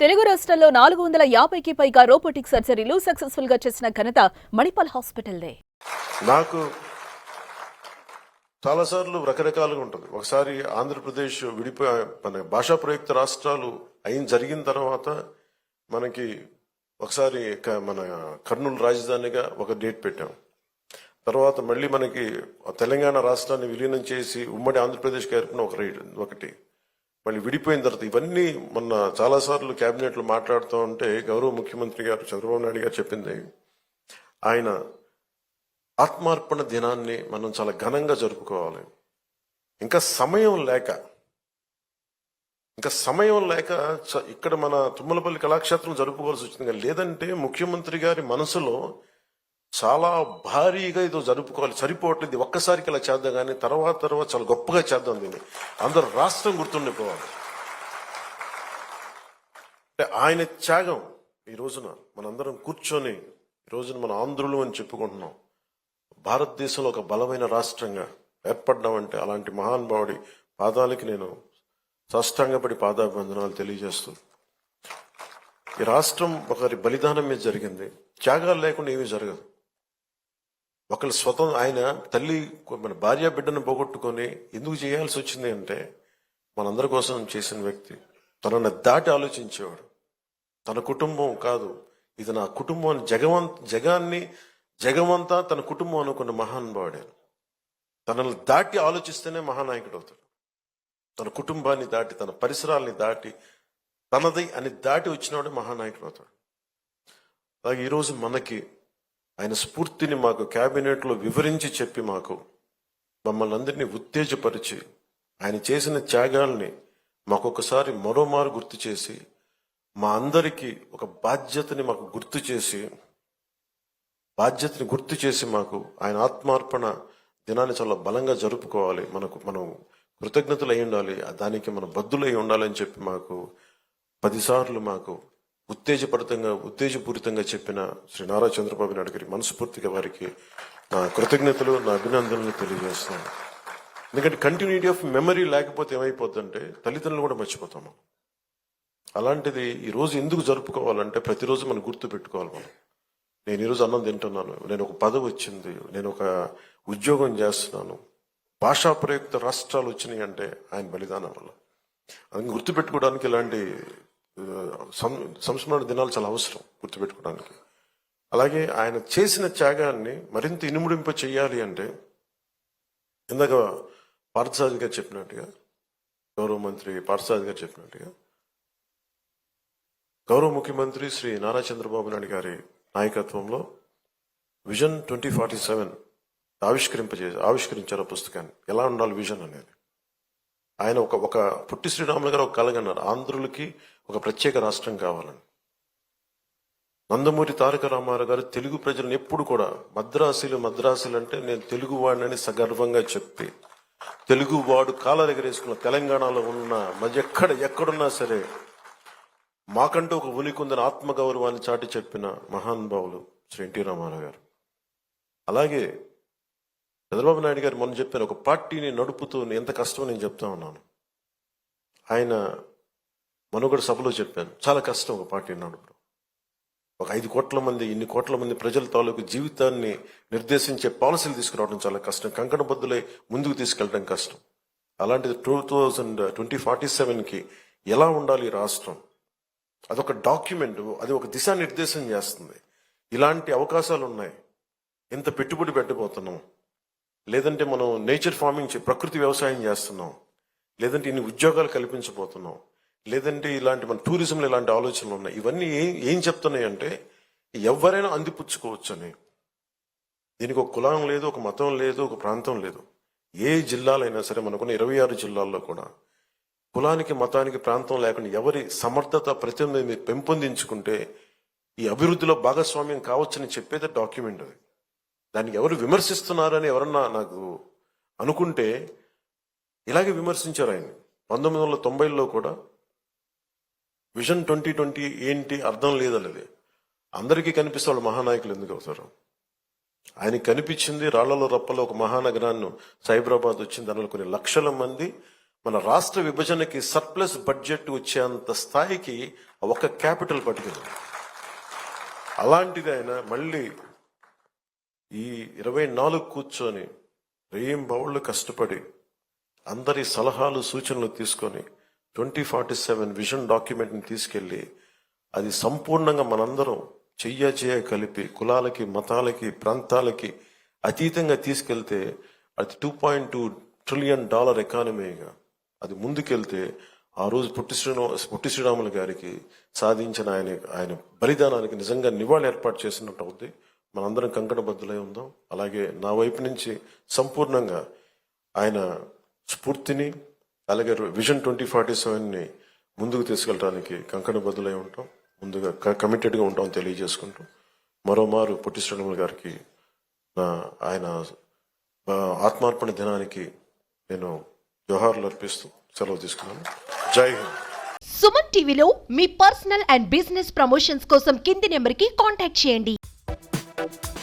తెలుగు రాష్ట్రాల్లో నాలుగు వందల యాభైకి పైగా రోబోటిక్ సర్జరీలు సక్సెస్ఫుల్గా చేసిన ఘనత మణిపాల్ హాస్పిటల్దే. నాకు చాలాసార్లు రకరకాలుగా ఉంటుంది. ఒకసారి ఆంధ్రప్రదేశ్ విడిపోయి మన భాషా ప్రయుక్త రాష్ట్రాలు అయిన జరిగిన తర్వాత మనకి ఒకసారి క- మన కర్నూలు రాజధానిగా ఒక డేట్ పెట్టాం. తర్వాత మళ్ళీ మనకి తెలంగాణ రాష్ట్రాన్ని విలీనం చేసి ఉమ్మడి ఆంధ్రప్రదేశ్కి ఏర్పడిన ఒక రైట్ ఒకటి. మళ్ళీ విడిపోయిన తర్వాత ఇవన్నీ మొన్న చాలాసార్లు క్యాబినెట్లు మాట్లాడుతూ ఉంటే గౌరవ ముఖ్యమంత్రి గారు చంద్రబాబు నాయుడు గారు చెప్పింది ఆయన ఆత్మార్పణ దినాన్ని మనం చాలా ఘనంగా జరుపుకోవాలి. ఇంకా సమయం లేక ఇంకా సమయం లేక చ- ఇక్కడ మన తుమ్మలపల్లి కళాక్షేత్రం జరుపుకోవాల్సి వచ్చింది. కానీ లేదంటే ముఖ్యమంత్రి గారి మనసులో చాలా భారీగా ఇదో జరుపుకోవాలి. సరిపోవట్లేదు. ఒక్కసారికి ఇలా చేద్దాం కానీ తర్వాత తర్వాత చాలా గొప్పగా చేద్దాం దీన్ని. అందరూ రాష్ట్రం గుర్తుండిపోవాలి. అంటే ఆయన త్యాగం ఈ రోజున మనందరం కూర్చొని ఈ రోజున మన ఆంధ్రులు అని చెప్పుకుంటున్నాం. భారతదేశంలో ఒక బలమైన రాష్ట్రంగా ఏర్పడ్డామంటే అలాంటి మహానుభావుడి పాదాలకి నేను సాష్టాంగపడి పాదాభివందనాలు తెలియజేస్తూ ఈ రాష్ట్రం ఒకరి బలిదానం మీద జరిగింది. త్యాగాలు లేకుండా ఏమీ జరగదు. ఒకళ్ళు స్వతంత్ర ఆయన తల్లి మన భార్య బిడ్డను పోగొట్టుకొని ఎందుకు చేయాల్సి వచ్చింది అంటే మనందరి కోసం చేసిన వ్యక్తి తనను దాటి ఆలోచించేవాడు. తన కుటుంబం కాదు. ఇది నా కుటుంబం అని జగవంత జగాన్ని జగమంతా తన కుటుంబం అనుకున్న మహానుభావుడే తనను దాటి ఆలోచిస్తేనే మహానాయకుడు అవుతాడు. తన కుటుంబాన్ని దాటి తన పరిసరాల్ని దాటి తనది అని దాటి వచ్చినవాడు మహానాయకుడు అవుతాడు. అలాగే ఈరోజు మనకి ఆయన స్ఫూర్తిని మాకు క్యాబినెట్లో వివరించి చెప్పి మాకు మమ్మల్ని అందరినీ ఉత్తేజపరిచి ఆయన చేసిన త్యాగాల్ని మాకొకసారి మరోమారు గుర్తు చేసి మా అందరికీ ఒక బాధ్యతని మాకు గుర్తు చేసి బాధ్యతని గుర్తు చేసి మాకు ఆయన ఆత్మార్పణ దినాన్ని చాలా బలంగా జరుపుకోవాలి. మనకు మనం కృతజ్ఞతలు అయి ఉండాలి దానికి మన బద్దులై ఉండాలని చెప్పి మాకు పదిసార్లు మాకు ఉత్తేజపరితంగా ఉత్తేజపూరితంగా చెప్పిన శ్రీ నారా చంద్రబాబు నాయుడు గారి మనస్ఫూర్తిగా వారికి నా కృతజ్ఞతలు నా అభినందనలు తెలియజేస్తున్నాను. ఎందుకంటే కంటిన్యూటీ ఆఫ్ మెమరీ లేకపోతే ఏమైపోతుందంటే తల్లిదండ్రులు కూడా మర్చిపోతాము. అలాంటిది ఈ రోజు ఎందుకు జరుపుకోవాలంటే ప్రతిరోజు మనం గుర్తు పెట్టుకోవాలి మనం. నేను ఈరోజు అన్నం తింటున్నాను నేను ఒక పదవి వచ్చింది నేను ఒక ఉద్యోగం చేస్తున్నాను. భాషా ప్రయుక్త రాష్ట్రాలు వచ్చినాయి అంటే ఆయన బలిదానం వల్ల. అది గుర్తుపెట్టుకోవడానికి ఇలాంటి సంస్మరణ దినాలు చాలా అవసరం గుర్తుపెట్టుకోవడానికి. అలాగే ఆయన చేసిన త్యాగాన్ని మరింత ఇనుముడింప చేయాలి అంటే ఇందాక పార్థసారథి గారు చెప్పినట్టుగా గౌరవ మంత్రి పార్థసారథి గారు చెప్పినట్టుగా గౌరవ ముఖ్యమంత్రి శ్రీ నారా చంద్రబాబు నాయుడు గారి నాయకత్వంలో విజన్ ట్వంటీ ఫార్టీ సెవెన్ ఆవిష్కరింపజే ఆవిష్కరించారు ఆ పుస్తకాన్ని. ఎలా ఉండాలి విజన్ అనేది? ఆయన ఒక ఒక పుట్టి శ్రీరాములు గారు ఒక కలగన్నారు ఆంధ్రులకి ఒక ప్రత్యేక రాష్ట్రం కావాలని. నందమూరి తారక రామారావు గారు తెలుగు ప్రజలను ఎప్పుడు కూడా మద్రాసులు మద్రాసులు అంటే నేను తెలుగు వాడినని సగర్వంగా చెప్పి తెలుగు వాడు కాలర్ ఎగరేసుకున్న తెలంగాణలో ఉన్న మధ్య ఎక్కడ ఎక్కడున్నా సరే మాకంటూ ఒక ఉనికుందని ఆత్మగౌరవాన్ని చాటి చెప్పిన మహానుభావులు శ్రీ ఎన్టీ రామారావు గారు. అలాగే చంద్రబాబు నాయుడు గారు మొన్న చెప్పాను ఒక పార్టీని నడుపుతూ ఎంత కష్టమో నేను చెప్తా ఉన్నాను. ఆయన మనుగడ సభలో చెప్పాను చాలా కష్టం ఒక పార్టీని నడపడం. ఒక ఐదు కోట్ల మంది ఇన్ని కోట్ల మంది ప్రజల తాలూకు జీవితాన్ని నిర్దేశించే పాలసీలు తీసుకురావడం చాలా కష్టం. కంకణబద్దులై ముందుకు తీసుకెళ్ళడం కష్టం. అలాంటిది టూ థౌజండ్ ట్వంటీ ఫార్టీ సెవెన్కి ఎలా ఉండాలి రాష్ట్రం? అదొక డాక్యుమెంట్ అది ఒక దిశానిర్దేశం చేస్తుంది. ఇలాంటి అవకాశాలు ఉన్నాయి ఇంత పెట్టుబడి పెట్టబోతున్నాం? లేదంటే మనం నేచర్ ఫార్మింగ్ చే- ప్రకృతి వ్యవసాయం చేస్తున్నాం. లేదంటే ఇన్ని ఉద్యోగాలు కల్పించబోతున్నాం. లేదంటే ఇలాంటి మన టూరిజంలో ఇలాంటి ఆలోచనలు ఉన్నాయి. ఇవన్నీ ఏం ఏం చెప్తున్నాయి అంటే ఎవరైనా అందిపుచ్చుకోవచ్చు అని దీనికి ఒక కులం లేదు ఒక మతం లేదు ఒక ప్రాంతం లేదు. ఏ జిల్లాలైనా సరే మనకున్న ఇరవై ఆరు జిల్లాల్లో కూడా కులానికి మతానికి ప్రాంతం లేకుండా ఎవరి సమర్థత ప్రతినిధిని పెంపొందించుకుంటే ఈ అభివృద్ధిలో భాగస్వామ్యం కావచ్చని చెప్పేది డాక్యుమెంట్ అది. దానికి ఎవరు విమర్శిస్తున్నారని ఎవరన్నా నాకు అనుకుంటే ఇలాగే విమర్శించారు ఆయన పంతొమ్మిది వందల తొంభైలో కూడా విజన్ ట్వంటీ ట్వంటీ ఏంటి అర్థం లేదన్నది. అందరికీ కనిపిస్తే వాళ్ళు మహానాయకులు ఎందుకు అవుతారు ఆయనకి కనిపించింది రాళ్ళలో రప్పలో ఒక మహానగరాన్ని సైబరాబాద్ వచ్చింది. దానిలో కొన్ని లక్షల మంది మన రాష్ట్ర విభజనకి సర్ప్లస్ బడ్జెట్ వచ్చేంత స్థాయికి ఒక క్యాపిటల్ పట్టుకుంది. అలాంటిది ఆయన మళ్ళీ ఈ ఇరవై నాలుగు కూర్చొని రేం బౌళ్ళు కష్టపడి అందరి సలహాలు సూచనలు తీసుకొని ట్వంటీ ఫార్టీ సెవెన్ విజన్ డాక్యుమెంట్ని తీసుకెళ్ళి అది సంపూర్ణంగా మనందరం చెయ్య చెయ్య కలిపి కులాలకి మతాలకి ప్రాంతాలకి అతీతంగా తీసుకెళ్తే అది two point two trillion dollar ఎకానమీగా అది ముందుకెళ్తే ఆ రోజు పొట్టి శ్రీరా పొట్టి శ్రీరాములు గారికి సాధించిన ఆయన ఆయన బలిదానానికి నిజంగా నివాళి ఏర్పాటు చేసినట్టు అవుద్ది. మనందరం కంకణబద్దులై ఉందాం. అలాగే నా వైపు నుంచి సంపూర్ణంగా ఆయన స్ఫూర్తిని అలాగే విజన్ ట్వంటీ ఫార్టీ సెవెన్ని ముందుకు తీసుకెళ్ళడానికి కంకణబద్ధులై ఉంటాం. ముందుగా కమిటెడ్గా ఉంటాం తెలియజేసుకుంటూ మరోమారు పొట్టి శ్రీరాములు గారికి నా ఆయన ఆత్మార్పణ దినానికి నేను జోహార్లు అర్పిస్తూ సెలవు తీసుకున్నాను. జై హింద్. సుమన్ టీవీలో మీ పర్సనల్ అండ్ బిజినెస్ ప్రమోషన్స్ కోసం కింది నెంబర్కి కాంటాక్ట్ చేయండి. Bye.